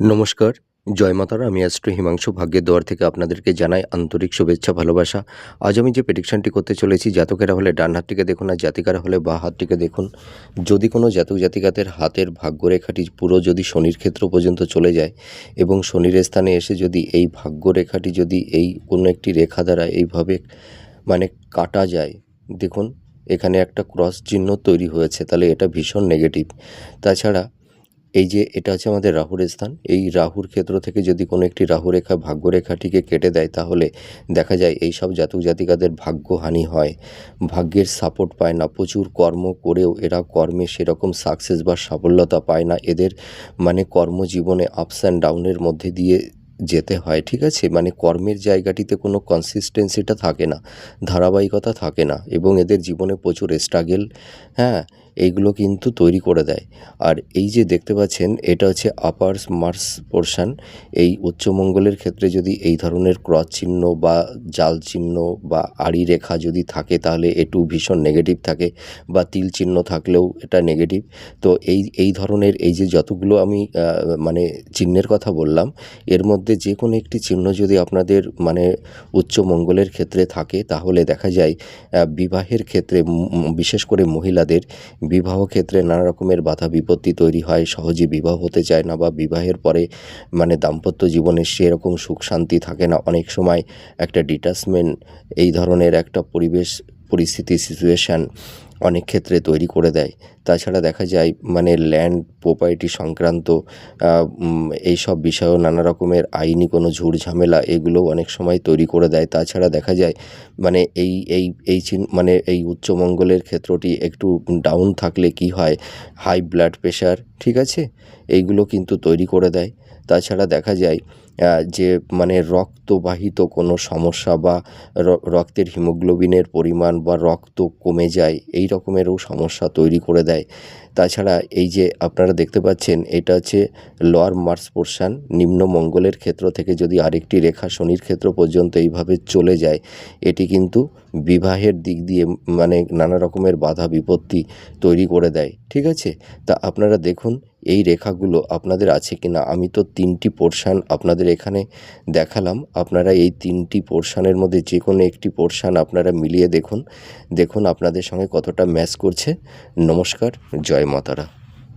নমস্কার, জয় মাতারা। আমি অ্যাস্ট্রো হিমাংশু ভাগ্যের দোয়ার থেকে আপনাদেরকে জানাই আন্তরিক শুভেচ্ছা, ভালোবাসা। আজ আমি যে প্রেডিকশনটি করতে চলেছি, জাতকেরা হলে ডান হাতটিকে দেখুন আর জাতিকারা হলে বা হাতটিকে দেখুন। যদি কোনো জাতক জাতিকাদের হাতের ভাগ্যরেখাটি পুরো যদি শনির ক্ষেত্র পর্যন্ত চলে যায় এবং শনির স্থানে এসে যদি এই ভাগ্যরেখাটি যদি এই কোনো একটি রেখা দ্বারা এইভাবে মানে কাটা যায়, দেখুন, এখানে একটা ক্রস চিহ্ন তৈরি হয়েছে, তাহলে এটা ভীষণ নেগেটিভ তাছাড়া এই যে এটা হচ্ছে আমাদের রাহুর স্থান, এই রাহুর ক্ষেত্র থেকে যদি কোনো একটি রাহু রেখা ভাগ্যরেখাটিকে কেটে দেয়, তাহলে দেখা যায় এই সব জাতক জাতিকাদের ভাগ্যহানি হয়। ভাগ্যের সাপোর্ট পায় না, প্রচুর কর্ম করেও এরা কর্মে সেরকম সাকসেস বা সাফল্যতা পায় না। এদের মানে কর্মজীবনে আপস অ্যান্ড ডাউনের মধ্যে দিয়ে যেতে হয়, ঠিক আছে? মানে কর্মের জায়গাটিতে কোনো কনসিস্টেন্সিটা থাকে না, ধারাবাহিকতা থাকে না এবং এদের জীবনে প্রচুর স্ট্রাগেল হ্যাঁ? এইগুলো কিন্তু তৈরি করে দেয়। আর এই যে দেখতে পাচ্ছেন, এটা হচ্ছে আপার মার্স পোর্শন এই উচ্চমঙ্গলের ক্ষেত্রে যদি এই ধরনের ক্রস চিহ্ন বা জাল চিহ্ন বা আড়ি রেখা যদি থাকে, তাহলে একটু ভীষণ নেগেটিভ থাকে বা তিল চিহ্ন থাকলেও এটা নেগেটিভ তো এই এই ধরনের এই যে যতগুলো আমি মানে চিহ্নের কথা বললাম, এর মধ্যে যে কোনো একটি চিহ্ন যদি আপনাদের মানে উচ্চ মঙ্গলের ক্ষেত্রে থাকে, তাহলে দেখা যায় বিবাহের ক্ষেত্রে বিশেষ করে মহিলাদের বিবাহ ক্ষেত্রে নানা রকমের বাধা বিপত্তি তৈরি হয়, সহজে বিবাহ হতে চায় না বা বিবাহের পরে মানে দাম্পত্য জীবনে সেরকম সুখ শান্তি থাকে না। অনেক সময় একটা ডিটাচমেন্ট এই ধরনের একটা পরিবেশ, পরিস্থিতি সিচুয়েশান অনেক ক্ষেত্রে তৈরি করে দেয়। তাছাড়া দেখা যায় মানে ল্যান্ড প্রপার্টি সংক্রান্ত এই সব বিষয়েও নানা রকমের আইনি কোনো ঝুট ঝামেলা এগুলোও অনেক সময় তৈরি করে দেয়। তাছাড়া দেখা যায় মানে এই এই এই চিন মানে এই উচ্চমঙ্গলের ক্ষেত্রটি একটু ডাউন থাকলে কি হয়? হাই ব্লাড প্রেশার ঠিক আছে? এইগুলো কিন্তু তৈরি করে দেয়। তাছাড়া দেখা যায় যে মানে রক্তবাহিত কোনো সমস্যা বা রক্তের হিমোগ্লোবিনের পরিমাণ বা রক্ত কমে যায়, এই রকমেরও সমস্যা তৈরি করে দেয়। তাছাড়া এই যে আপনারা দেখতে পাচ্ছেন, এটা হচ্ছে লোয়ার মার্স পোর্শান, নিম্ন মঙ্গলের ক্ষেত্র থেকে যদি আরেকটি রেখা শনির ক্ষেত্র পর্যন্ত এইভাবে চলে যায়, এটি কিন্তু বিবাহের দিক দিয়ে মানে নানা রকমের বাধা বিপত্তি তৈরি করে দেয়, ঠিক আছে? তা আপনারা দেখুন, এই রেখাগুলো আপনাদের আছে কি না আমি তো তিনটি পোর্শান আপনাদের এখানে দেখালাম। আপনারা এই তিনটি পোর্শানের মধ্যে যে কোনো একটি পোর্শান আপনারা মিলিয়ে দেখুন। দেখুন আপনাদের সঙ্গে কতটা ম্যাচ করছে। নমস্কার, জয় মাতারা।